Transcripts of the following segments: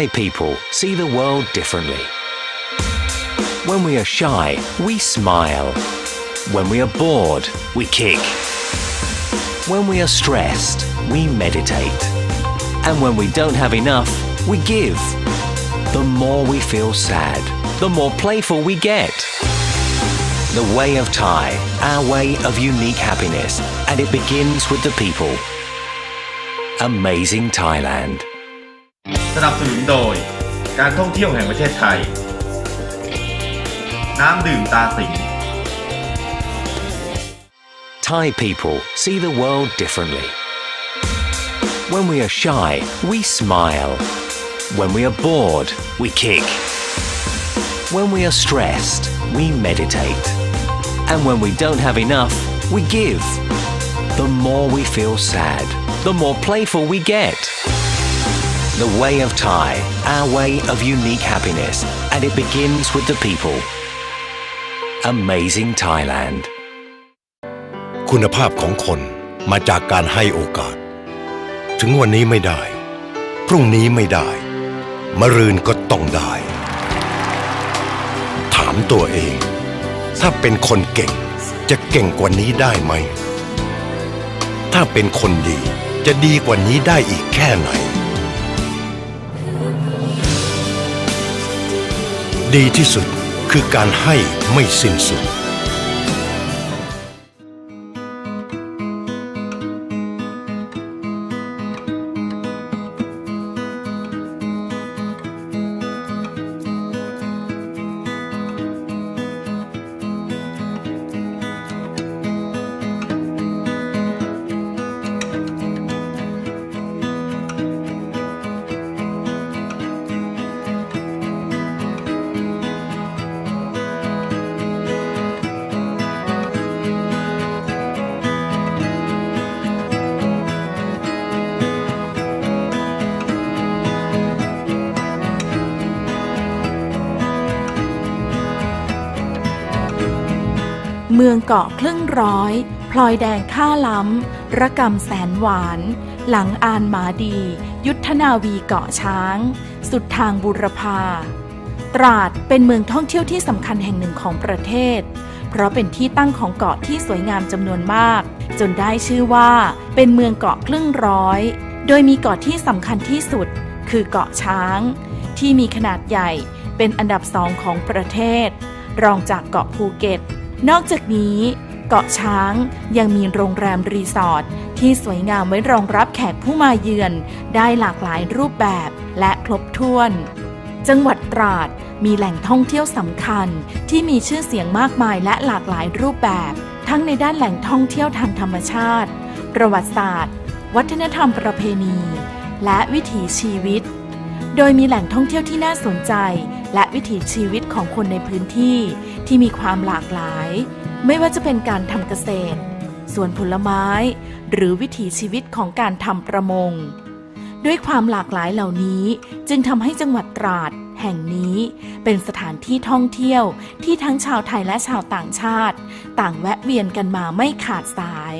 Thai people see the world differently. When we are shy, we smile. When we are bored, we kick. When we are stressed, we meditate. And when we don't have enough, we give. The more we feel sad, the more playful we get. The way of Thai, our way of unique happiness, and it begins with the people. Amazing Thailand. สนับสนุนโดย การท่องเที่ยวแห่งประเทศไทย น้ำดื่มตาสิง Thai people see the world differently. When we are shy, we smile. When we are bored, we kick. When we are stressed, we meditate. And when we don't have enough, we give. The more we feel sad, the more playful we get. The way of Thai, our way of unique happiness, and it begins with the people. Amazing Thailand. คุณภาพของคนมาจากการให้โอกาส ถึงวันนี้ไม่ได้ พรุ่งนี้ไม่ได้ มรืนก็ต้องได้ ถามตัวเอง ถ้าเป็นคนเก่ง จะเก่งกว่านี้ได้ไหม ถ้าเป็นคนดีจะดีกว่านี้ได้อีกแค่ไหน ดีที่สุดคือการให้ไม่สิ้นสุด เมืองเกาะครึ่งร้อย พลอยแดงข้าล้ำระกำแสนหวาน หลังอานหมาดี ยุทธนาวีเกาะช้าง สุดทางบุรพา ตราดเป็นเมืองท่องเที่ยวที่สำคัญแห่งหนึ่งของประเทศ เพราะเป็นที่ตั้งของเกาะที่สวยงามจำนวนมาก จนได้ชื่อว่าเป็นเมืองเกาะครึ่งร้อย โดยมีเกาะที่สำคัญที่สุด คือเกาะช้าง ที่มีขนาดใหญ่เป็นอันดับสองของประเทศ รองจากเกาะภูเก็ต นอกจากนี้เกาะช้างยังมีโรงแรมรีสอร์ทที่สวยงามไว้รองรับแขกผู้มาเยือน ได้หลากหลายรูปแบบและครบถ้วน จังหวัดตราดมีแหล่งท่องเที่ยวสำคัญที่มีชื่อเสียงมากมายและหลากหลายรูปแบบ ทั้งในด้านแหล่งท่องเที่ยวทางธรรมชาติ ประวัติศาสตร์ วัฒนธรรมประเพณี และวิถีชีวิต โดยมีแหล่งท่องเที่ยวที่น่าสนใจ และวิถีชีวิตของคนในพื้นที่ที่มีความหลากหลาย ไม่ว่าจะเป็นการทำเกษตร สวนผลไม้ หรือวิถีชีวิตของการทำประมง ด้วยความหลากหลายเหล่านี้จึงทำให้จังหวัดตราดแห่งนี้เป็นสถานที่ท่องเที่ยวที่ทั้งชาวไทยและชาวต่างชาติ ต่างแวะเวียนกันมาไม่ขาดสาย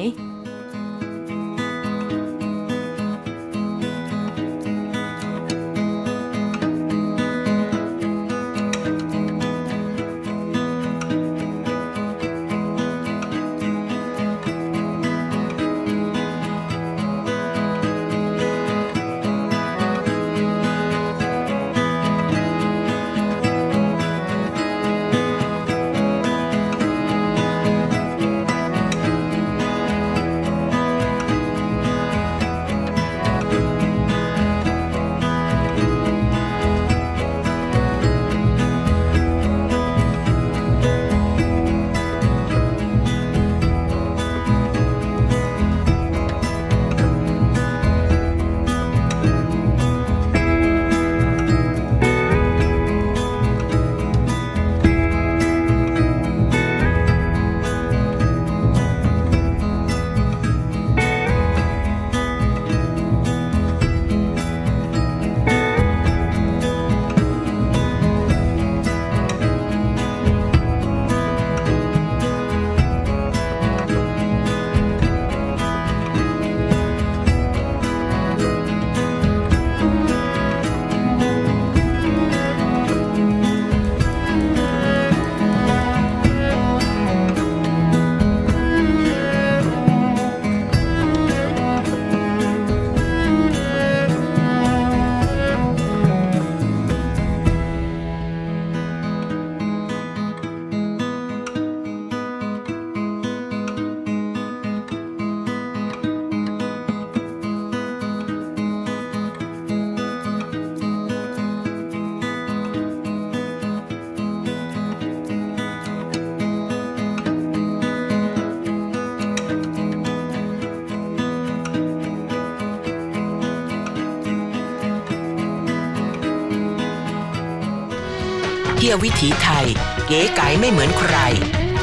ที่ยววิถีไทย เก๋ไก๋ไม่เหมือนใคร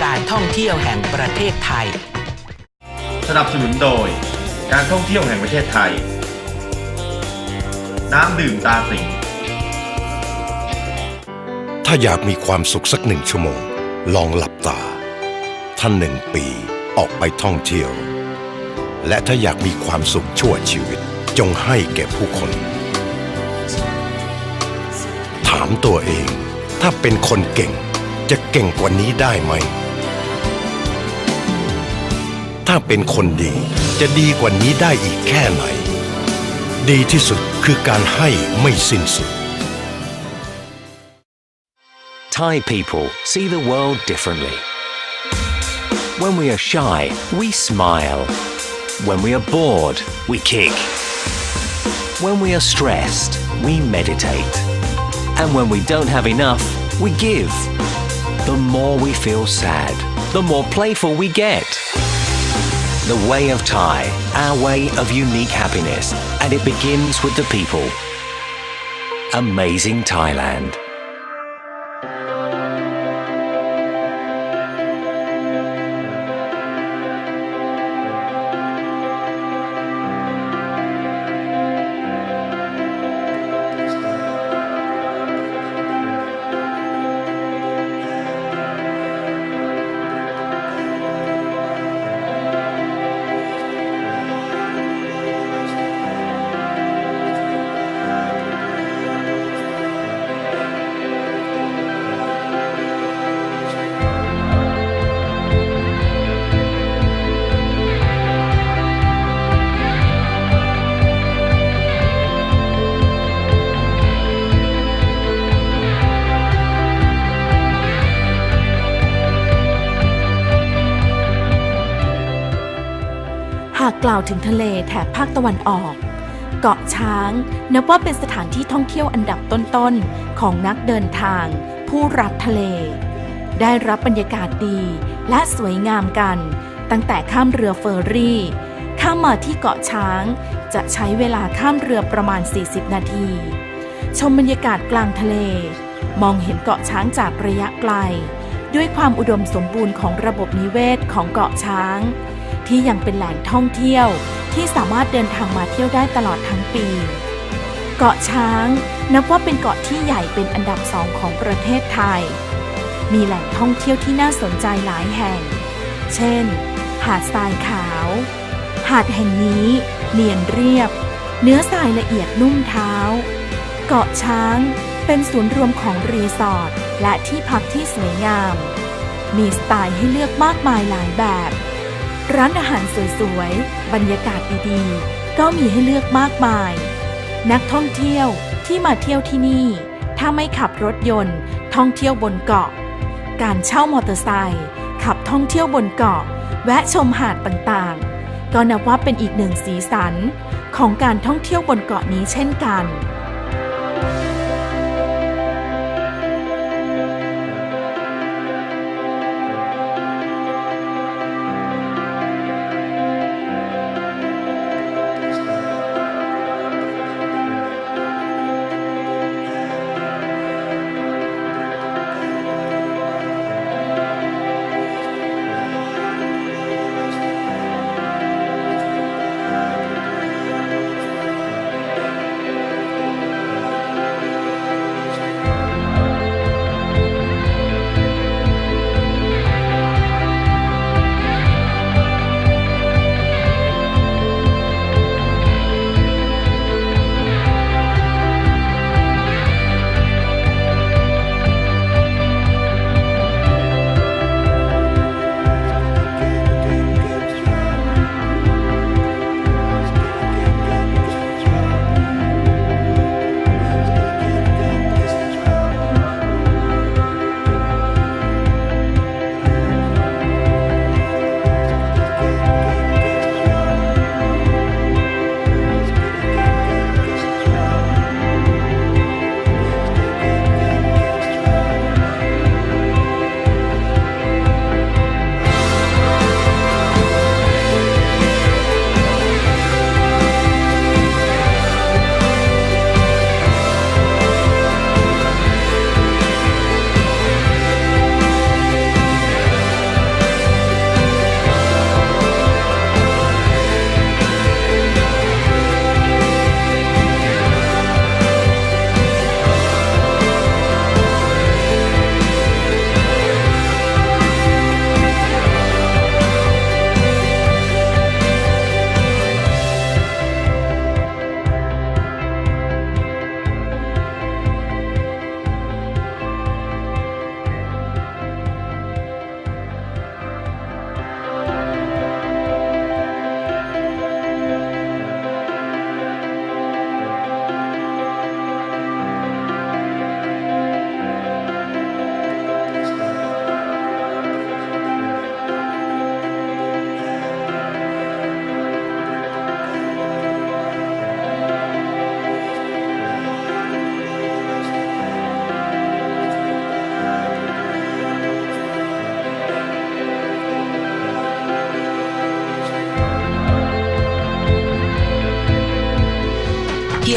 การท่องเที่ยวแห่งประเทศไทย สนับสนุนโดย การท่องเที่ยวแห่งประเทศไทย น้ำดื่มตาสิงถ้าอยากมีความสุขสักหนึ่งชั่วโมง ลองหลับตา ท่านหนึ่งปีออกไปท่องเที่ยว และถ้าอยากมีความสุขชั่วชีวิต จงให้แก่ผู้คน ถามตัวเอง ถ้าเป็นคนเก่ง จะเก่งกว่านี้ได้ไหม ถ้าเป็นคนดีจะดีกว่านี้ได้อีกแค่ไหน ดีที่สุดคือการให้ไม่สิ้นสุด Thai people see the world differently. When we are shy, we smile. When we are bored, we kick. When we are stressed, we meditate. And when we don't have enough, we give. The more we feel sad, the more playful we get. The way of Thai, our way of unique happiness, and it begins with the people. Amazing Thailand. ล่าวถึงทะเลแถบภาคตะวันออก เกาะช้าง นับว่าเป็นสถานที่ท่องเที่ยวอันดับต้นๆ ของนักเดินทาง ผู้รักทะเล ได้รับบรรยากาศดีและสวยงามกัน ตั้งแต่ข้ามเรือเฟอร์รี่ ข้ามมาที่เกาะช้าง จะใช้เวลาข้ามเรือประมาณ 40 นาที ชมบรรยากาศกลางทะเล มองเห็นเกาะช้างจากระยะไกล ด้วยความอุดมสมบูรณ์ของระบบนิเวศของเกาะช้าง ที่ยังเป็นแหล่งท่องเที่ยวที่สามารถเดินทางมาเที่ยวได้ตลอดทั้งปี เกาะช้าง นับว่าเป็นเกาะที่ใหญ่เป็นอันดับสองของประเทศไทย มีแหล่งท่องเที่ยวที่น่าสนใจหลายแห่ง เช่น หาดทรายขาว หาดแห่งนี้เนียนเรียบ เนื้อทรายละเอียดนุ่มเท้า เกาะช้างเป็นศูนย์รวมของรีสอร์ทและที่พักที่สวยงาม มีสไตล์ให้เลือกมากมายหลายแบบ ร้านอาหารสวยๆ บรรยากาศดีๆ ก็มีให้เลือกมากมาย นักท่องเที่ยวที่มาเที่ยวที่นี่ ถ้าไม่ขับรถยนต์ ท่องเที่ยวบนเกาะ การเช่ามอเตอร์ไซค์ขับท่องเที่ยวบนเกาะ แวะชมหาดต่างๆ ก็นับว่าเป็นอีกหนึ่งสีสัน ของการท่องเที่ยวบนเกาะนี้เช่นกัน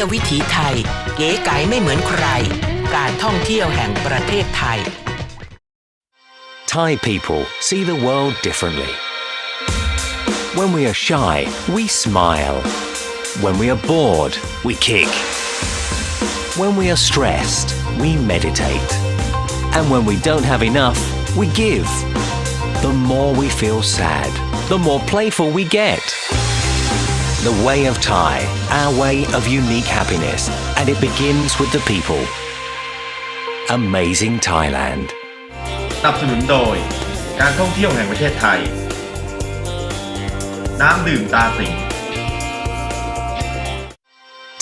ที่ยววิถีไทย เก๋ไก๋ไม่เหมือนใคร การท่องเที่ยวแห่งประเทศไทย Thai people see the world differently. When we are shy, we smile. When we are bored, we kick. When we are stressed, we meditate. And when we don't have enough, we give. The more we feel sad, the more playful we get. The way of Thai, our way of unique happiness, and it begins with the people. Amazing Thailand. สนับสนุนโดย การท่องเที่ยวแห่งประเทศไทย น้ำดื่มตาสิง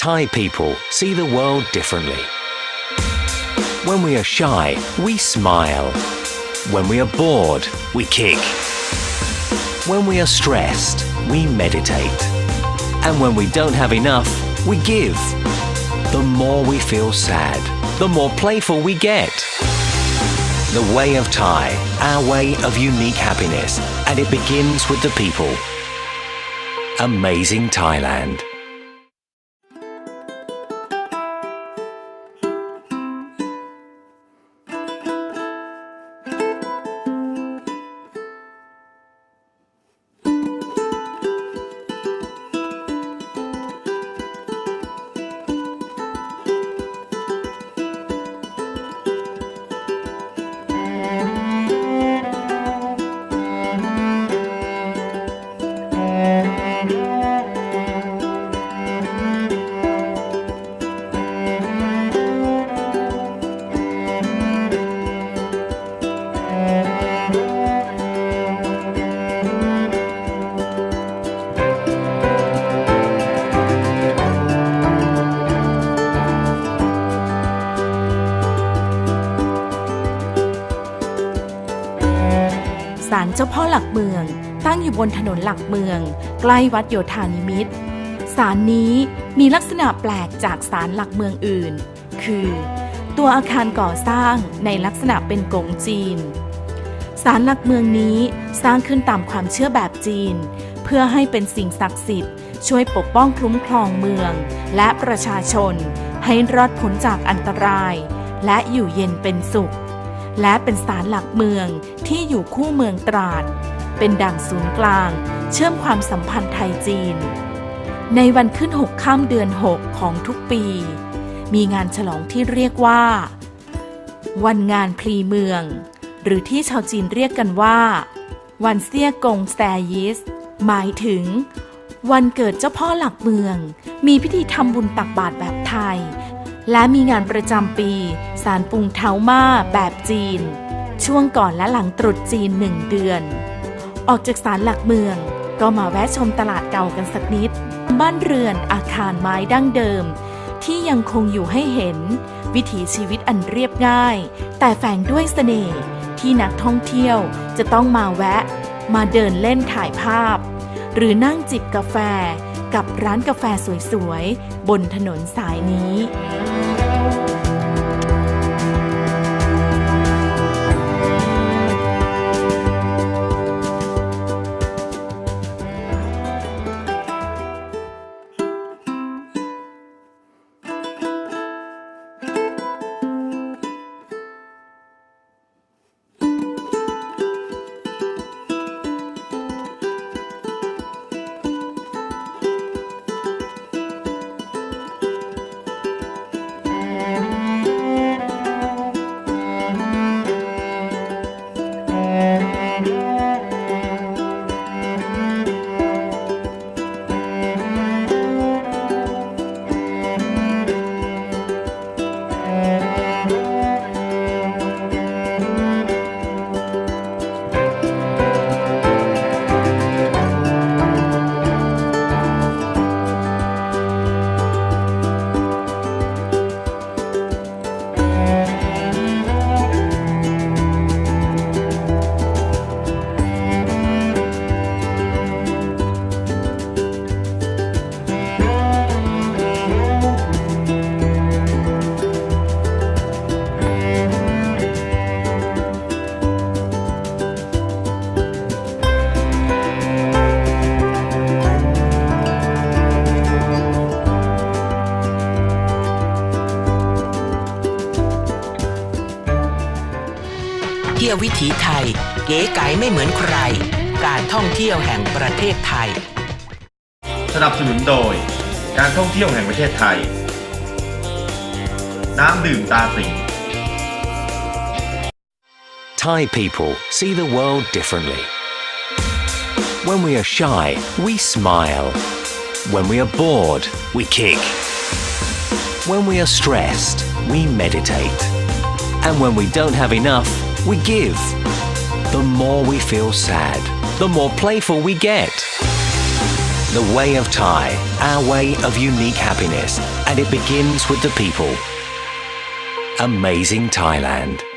Thai people see the world differently. When we are shy, we smile. When we are bored, we kick. When we are stressed, we meditate. And when we don't have enough, we give. The more we feel sad, the more playful we get. The way of Thai, our way of unique happiness, and it begins with the people. Amazing Thailand. ตั้งอยู่บนถนนหลักเมือง ใกล้วัดโยธานิมิตรศาลนี้มีลักษณะแปลกจากศาลหลักเมืองอื่น คือ ตัวอาคารก่อสร้างในลักษณะเป็นกงจีนศาลหลักเมืองนี้สร้างขึ้นตามความเชื่อแบบจีน เพื่อให้เป็นสิ่งศักดิ์สิทธิ์ ช่วยปกป้องคุ้มครองเมือง และประชาชน ให้รอดพ้นจากอันตราย และอยู่เย็นเป็นสุข และเป็นศาลหลักเมืองที่อยู่คู่เมืองตราด เป็นด่างศูนย์กลาง เชื่อมความสัมพันธ์ไทยจีน ในวันขึ้นหกข้ามเดือน 6 ของทุกปี มีงานฉลองที่เรียกว่า วันงานพลีเมือง หรือที่ชาวจีนเรียกกันว่า วันเซี่ยกงแซยิส หมายถึง วันเกิดเจ้าพ่อหลักเมือง มีพิธีทำบุญตักบาตรแบบไทย และมีงานประจำปีสารปุงเท้ามาแบบจีนช่วงก่อนและหลังตรุษจีนหนึ่งเดือน ออกจากศาลหลักเมือง ก็มาแวะชมตลาดเก่ากันสักนิด บ้านเรือนอาคารไม้ดั้งเดิม ที่ยังคงอยู่ให้เห็น วิถีชีวิตอันเรียบง่าย แต่แฝงด้วยเสน่ห์ที่นักท่องเที่ยวจะต้องมาแวะ มาเดินเล่นถ่ายภาพ หรือนั่งจิบกาแฟกับร้านกาแฟสวยๆ บนถนนสายนี้ ที่ยววิถีไทย เก๋ไก๋ไม่เหมือนใคร การท่องเที่ยวแห่งประเทศไทย สนับสนุนโดย การท่องเที่ยวแห่งประเทศไทย น้ำดื่มตาสิง Thai people see the world differently. When we are shy, we smile. When we are bored, we kick. When we are stressed, we meditate. And when we don't have enough, we give. The more we feel sad, the more playful we get. The way of Thai, our way of unique happiness, and it begins with the people. Amazing Thailand.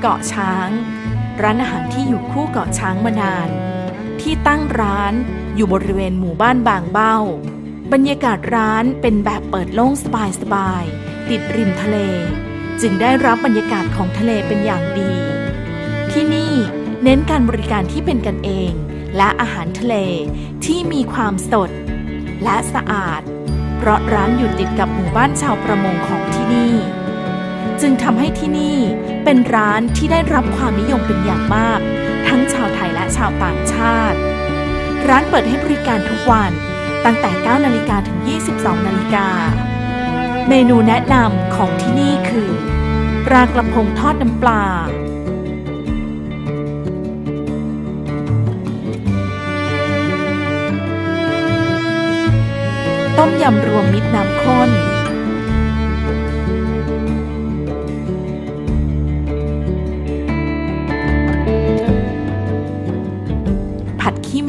เกาะช้าง ร้านอาหารที่อยู่คู่เกาะช้างมานาน ที่ตั้งร้านอยู่บริเวณหมู่บ้านบางเบ้า บรรยากาศร้านเป็นแบบเปิดโล่งสบายๆติดริมทะเล จึงได้รับบรรยากาศของทะเลเป็นอย่างดี ที่นี่เน้นการบริการที่เป็นกันเอง และอาหารทะเลที่มีความสด และสะอาด เพราะร้านอยู่ติดกับหมู่บ้านชาวประมงของที่นี่ จึงทำให้ที่นี่เป็นร้านที่ได้รับความนิยมเป็นอย่างมาก ทั้งชาวไทยและชาวต่างชาติ ร้านเปิดให้บริการทุกวัน ตั้งแต่ 9 นาฬิกาถึง 22 นาฬิกา เมนูแนะนำของที่นี่คือปลากระพงทอดน้ำปลา ต้มยำรวมมิตรน้ำข้น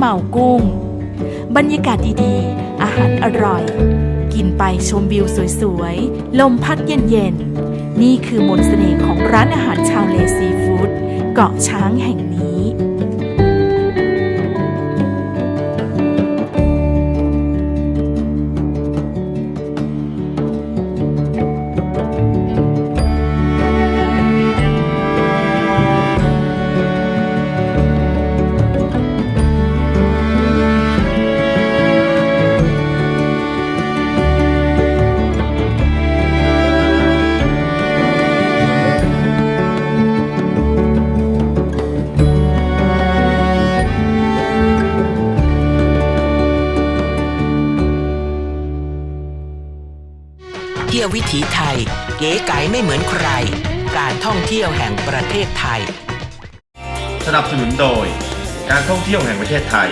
เมากุ้ง บรรยากาศดีๆ อาหารอร่อย กินไปชมวิวสวยๆ ลมพัดเย็นๆ นี่คือมนต์เสน่ห์ของร้านอาหารชาวเลซีฟู้ดเกาะช้างแห่ง ไก๋ไม่เหมือนใคร การท่องเที่ยวแห่งประเทศไทย สนับสนุนโดย การท่องเที่ยวแห่งประเทศไทย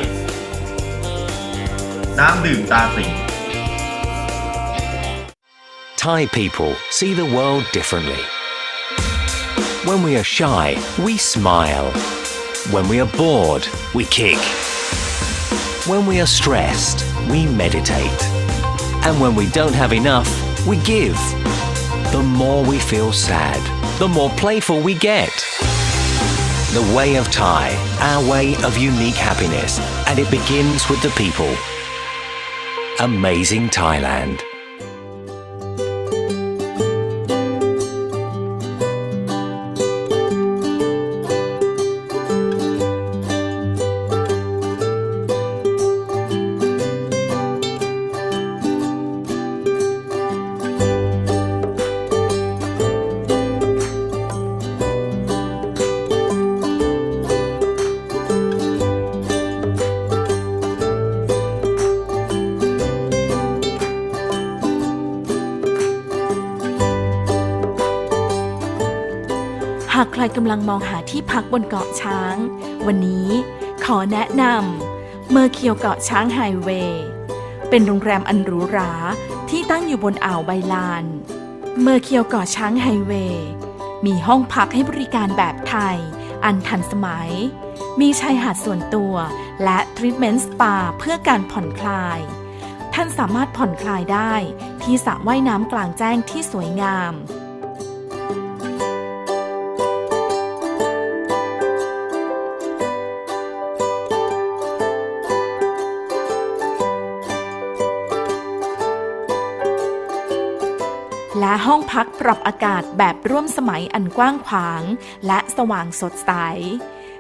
น้ำดื่มตาสิง Thai people see the world differently. When we are shy, we smile. When we are bored, we kick. When we are stressed, we meditate. And when we don't have enough, we give. The more we feel sad, the more playful we get. The way of Thai, our way of unique happiness, and it begins with the people. Amazing Thailand. กใครกำลังมองหาที่พักบนเกาะช้าง วันนี้ขอแนะนำเมอร์เคียวเกาะช้างไฮเวย์เป็นโรงแรมอันหรูหราที่ตั้งอยู่บนอ่าวไบลาน เมอร์เคียวเกาะช้างไฮเวย์มีห้องพักให้บริการแบบไทย อันทันสมัย มีชายหาดส่วนตัว และทรีทเมนต์สปาเพื่อการผ่อนคลาย ท่านสามารถผ่อนคลายได้ที่สระว่ายน้ำกลางแจ้งที่สวยงาม และห้องพักปรับอากาศแบบร่วมสมัยอันกว้างขวาง และสว่างสดใส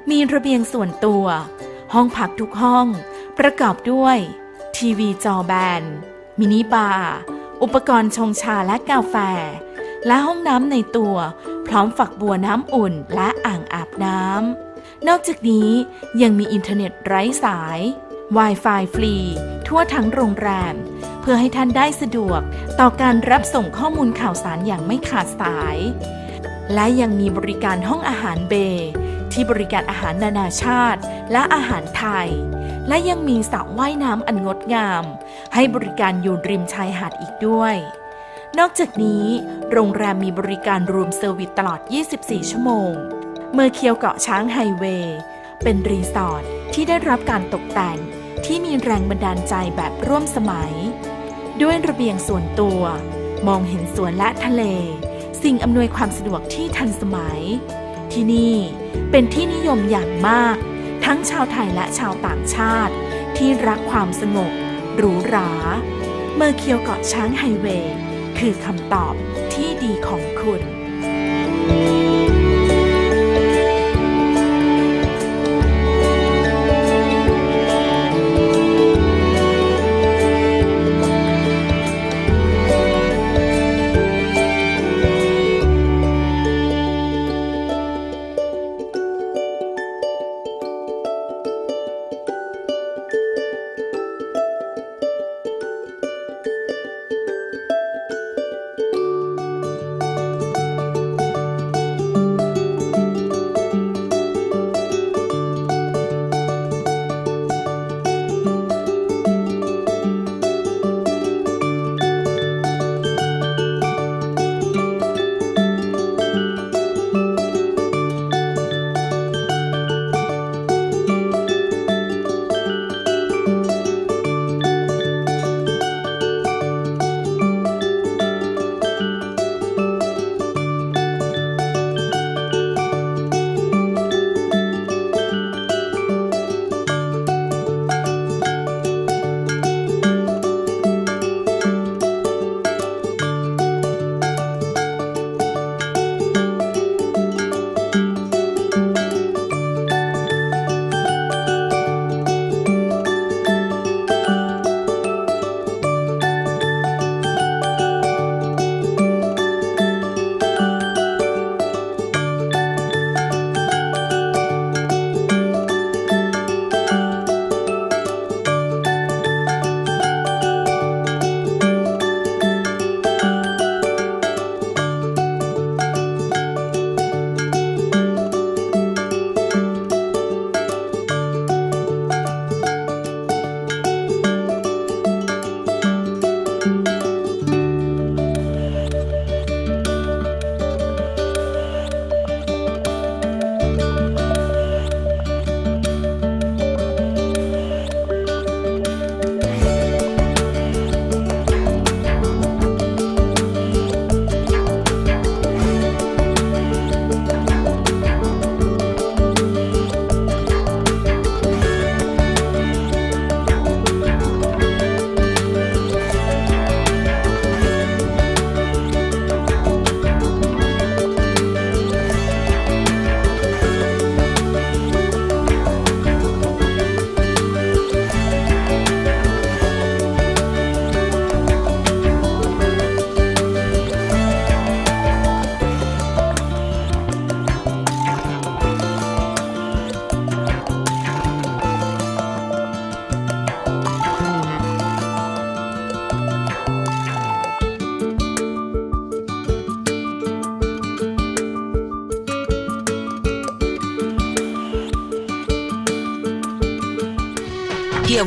มีระเบียงส่วนตัว ห้องพักทุกห้อง ประกอบด้วย ทีวีจอแบน มินิบาร์ อุปกรณ์ชงชาและกาแฟ และห้องน้ำในตัว พร้อมฝักบัวน้ำอุ่นและอ่างอาบน้ำ นอกจากนี้ยังมีอินเทอร์เน็ตไร้สาย Wi-Fi ฟรี ทั่วทั้งโรงแรม พื่อให้ท่านได้สะดวกต่อการรับส่งข้อมูลข่าวสารอย่างไม่ขาดสาย และยังมีบริการห้องอาหารเบย์ที่บริการอาหารนานาชาติ และอาหารไทย และยังมีสระว่ายน้ำอันงดงาม ให้บริการอยู่ริมชายหาดอีกด้วย นอกจากนี้ โรงแรมมีบริการรูมเซอร์วิสตลอด 24 ชั่วโมง เมอร์เคียวเกาะช้างไฮเวย์เป็นรีสอร์ทที่ได้รับการตกแต่งที่มีแรงบันดาลใจแบบร่วมสมัย ด้วยระเบียงส่วนตัว มองเห็นสวนและทะเล สิ่งอำนวยความสะดวกที่ทันสมัย ที่นี่เป็นที่นิยมอย่างมาก ทั้งชาวไทยและชาวต่างชาติ ที่รักความสงบหรูหราเมอร์เคียวเกาะช้างไฮเวย์คือคำตอบที่ดีของคุณ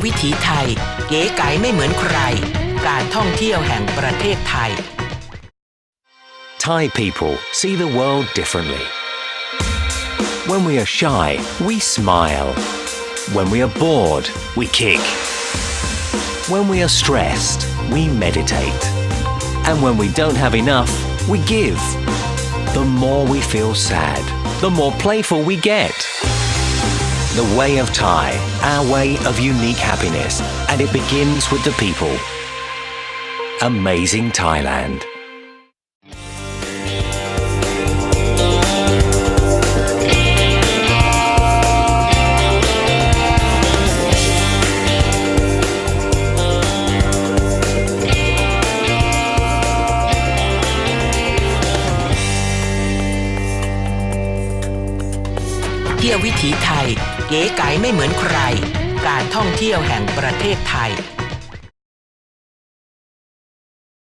ววิถีไทย เก๋ไก๋ไม่เหมือนใคร การท่องเที่ยวแห่งประเทศไทย Thai people see the world differently. When we are shy, we smile. When we are bored, we kick. When we are stressed, we meditate. And when we don't have enough, we give. The more we feel sad, the more playful we get. The way of Thai, our way of unique happiness, and it begins with the people. Amazing Thailand. เก๋ไก๋ไม่เหมือนใคร การท่องเที่ยวแห่งประเทศไทย